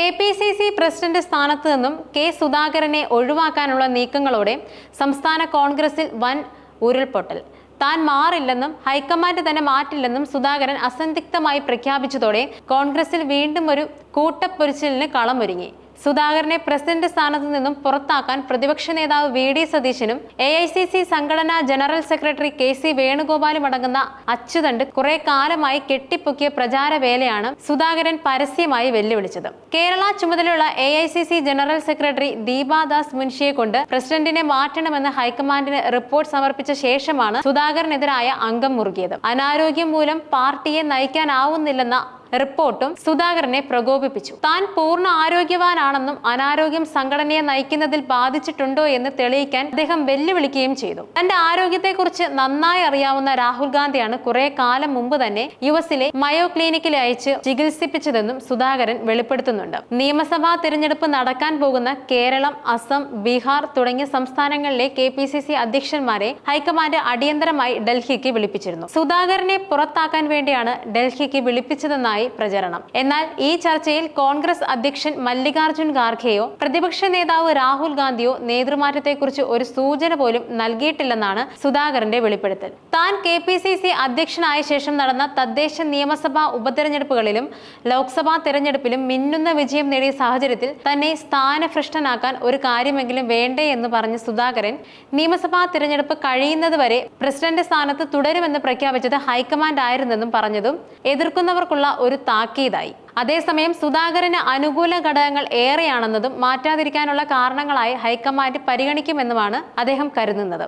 K P C C president സ്ഥാനത്ത് നിന്നും K സുധാകരനെ ഒഴിവാക്കാനുള്ള നീക്കങ്ങളോടെ സംസ്ഥാന കോൺഗ്രസിൽ വൻ ഉരുൾപൊട്ടൽ. താൻ മാറില്ലെന്നും ഹൈക്കമാൻഡ് തന്നെ മാറ്റില്ലെന്നും സുധാകരൻ അസന്ധിഗ്ധമായി പ്രഖ്യാപിച്ചതോടെ കോൺഗ്രസിൽ വീണ്ടും ഒരു കൂട്ടപ്പൊരിച്ചിലിന് കളമൊരുങ്ങി. സുധാകരനെ പ്രസിഡന്റ് സ്ഥാനത്ത് നിന്നും പുറത്താക്കാൻ പ്രതിപക്ഷ നേതാവ് വി ഡി സതീശനും എ ഐ സി സി സംഘടനാ ജനറൽ സെക്രട്ടറി കെ സി വേണുഗോപാലും അടങ്ങുന്ന അച്ചുതണ്ട് കുറെ കാലമായി കെട്ടിപ്പൊക്കിയ പ്രചാര വേലയാണ് സുധാകരൻ പരസ്യമായി വെല്ലുവിളിച്ചത്. കേരള ചുമതലയുള്ള A I C C general secretary Deepa Das മുൻഷിയെ കൊണ്ട് പ്രസിഡന്റിനെ മാറ്റണമെന്ന് ഹൈക്കമാൻഡിന് റിപ്പോർട്ട് സമർപ്പിച്ച ശേഷമാണ് സുധാകരനെതിരായ അംഗം മുറുകിയത്. അനാരോഗ്യം മൂലം പാർട്ടിയെ നയിക്കാനാവുന്നില്ലെന്ന റിപ്പോർട്ടും സുധാകരനെ പ്രകോപിപ്പിച്ചു. താൻ പൂർണ ആരോഗ്യവാനാണെന്നും അനാരോഗ്യം സംഘടനയെ നയിക്കുന്നതിൽ ബാധിച്ചിട്ടുണ്ടോ എന്ന് തെളിയിക്കാൻ അദ്ദേഹം വെല്ലുവിളിക്കുകയും ചെയ്തു. തന്റെ ആരോഗ്യത്തെക്കുറിച്ച് നന്നായി അറിയാവുന്ന രാഹുൽ ഗാന്ധിയാണ് കുറെ കാലം മുമ്പ് തന്നെ യു എസിലെ മയോ ക്ലിനിക്കിൽ അയച്ച് ചികിത്സിപ്പിച്ചതെന്നും സുധാകരൻ വെളിപ്പെടുത്തുന്നുണ്ട്. നിയമസഭാ തിരഞ്ഞെടുപ്പ് നടക്കാൻ പോകുന്ന കേരളം അസം ബീഹാർ തുടങ്ങിയ സംസ്ഥാനങ്ങളിലെ കെ പി സി സി അധ്യക്ഷന്മാരെ ഹൈക്കമാൻഡ് അടിയന്തരമായി ഡൽഹിക്ക് വിളിപ്പിച്ചിരുന്നു. സുധാകരനെ പുറത്താക്കാൻ വേണ്ടിയാണ് ഡൽഹിക്ക് വിളിപ്പിച്ചതെന്നായി പ്രചരണം. എന്നാൽ ഈ ചർച്ചയിൽ കോൺഗ്രസ് അധ്യക്ഷൻ മല്ലികാർജുൻ ഖാർഖെയോ പ്രതിപക്ഷ നേതാവ് രാഹുൽ ഗാന്ധിയോ നേതൃമാറ്റത്തെക്കുറിച്ച് ഒരു സൂചന പോലും നൽകിയിട്ടില്ലെന്നാണ് സുധാകരന്റെ വെളിപ്പെടുത്തൽ. താൻ കെ പി സി സി അധ്യക്ഷനായ ശേഷം നടന്ന തദ്ദേശ നിയമസഭാ ഉപതെരഞ്ഞെടുപ്പുകളിലും ലോക്സഭാ തെരഞ്ഞെടുപ്പിലും മിന്നുന്ന വിജയം നേടിയ സാഹചര്യത്തിൽ തന്നെ സ്ഥാനഭ്രഷ്ടനാക്കാൻ ഒരു കാര്യമെങ്കിലും വേണ്ടേ എന്ന് പറഞ്ഞ സുധാകരൻ നിയമസഭാ തിരഞ്ഞെടുപ്പ് കഴിയുന്നതുവരെ പ്രസിഡന്റ് സ്ഥാനത്ത് തുടരുമെന്ന് പ്രഖ്യാപിച്ചത് ഹൈക്കമാൻഡ് ആയിരുന്നെന്നും പറഞ്ഞതും എതിർക്കുന്നവർക്കുള്ള ഒരു താക്കീതായി. അതേസമയം സുധാകരന് അനുകൂല ഘടകങ്ങൾ ഏറെയാണെന്നതും മാറ്റാതിരിക്കാനുള്ള കാരണങ്ങളായി ഹൈക്കമാൻഡ് പരിഗണിക്കുമെന്നുമാണ് അദ്ദേഹം കരുതുന്നത്.